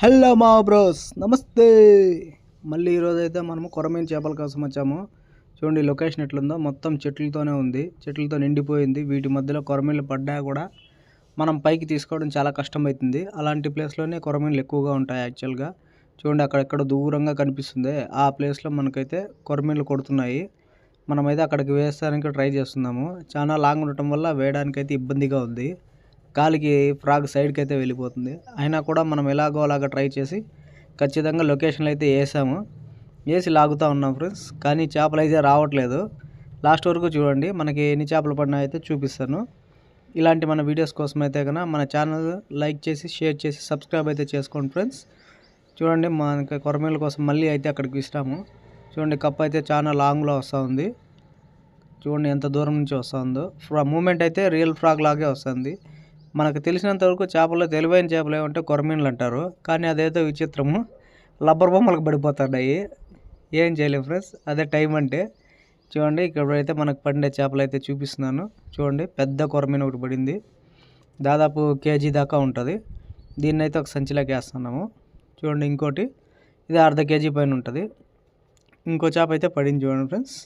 Hello మా bros నమస్తే. మళ్ళీ ఈరోజు అయితే మనము కొరమీన చేపల కోసం వచ్చాము. చూడండి లొకేషన్ ఎట్లుందో. మొత్తం చెట్లతోనే ఉంది. చెట్లతో నిండిపోయింది. వీటి మధ్యలో కొరమీన్లు పడ్డా కూడా మనం పైకి తీసుకోవడం చాలా కష్టమవుతుంది అలాంటి ప్లేస్లోనే కొరమీన్లు ఎక్కువగా ఉంటాయి యాక్చువల్గా. చూడండి అక్కడెక్కడ దూరంగా కనిపిస్తుంది. ఆ ప్లేస్లో మనకైతే కొరమీన్లు కొడుతున్నాయి. మనమైతే అక్కడికి వేసడానికి ట్రై చేస్తున్నాము. చాలా లాంగ్ ఉండటం వల్ల వేయడానికి అయితే ఇబ్బందిగా ఉంది. గాలికి ఫ్రాగ్ సైడ్కి అయితే వెళ్ళిపోతుంది. అయినా కూడా మనం ఎలాగో అలాగ ట్రై చేసి ఖచ్చితంగా లొకేషన్లు అయితే వేసాము. వేసి లాగుతూ ఉన్నాం ఫ్రెండ్స్. కానీ చేపలు అయితే రావట్లేదు. లాస్ట్ వరకు చూడండి. మనకి ఎన్ని చేపలు పడినా అయితే చూపిస్తాను. ఇలాంటి మన వీడియోస్ కోసం అయితే కనుక మన ఛానల్ లైక్ చేసి షేర్ చేసి సబ్స్క్రైబ్ అయితే చేసుకోండి ఫ్రెండ్స్. చూడండి మనకి కొరమేల కోసం మళ్ళీ అయితే అక్కడికి ఇస్తాము చూడండి కప్ అయితే చాలా లాంగ్లో వస్తూ ఉంది. చూడండి ఎంత దూరం నుంచి వస్తుందో ఫ్రా మూమెంట్ అయితే రియల్ ఫ్రాగ్ లాగే వస్తుంది మనకు తెలిసినంత వరకు చేపల్లో తెలివైన చేపలు ఏమంటే కొరమీన్లు అంటారు. కానీ అదేదో విచిత్రము. లబ్బర్ బొమ్మలకు పడిపోతున్నాయి. ఏం చేయలేం ఫ్రెండ్స్. అదే టైం అంటే. చూడండి ఇక్కడైతే మనకు పడిన చేపలు అయితే చూపిస్తున్నాను. చూడండి పెద్ద కొరమీన ఒకటి పడింది. దాదాపు కేజీ దాకా ఉంటుంది. దీన్ని అయితే ఒక సంచిలోకి వేస్తున్నాము. చూడండి ఇంకోటి. ఇది అర్ధ కేజీ పైన ఉంటుంది. ఇంకో చేప అయితే పడింది చూడండి ఫ్రెండ్స్.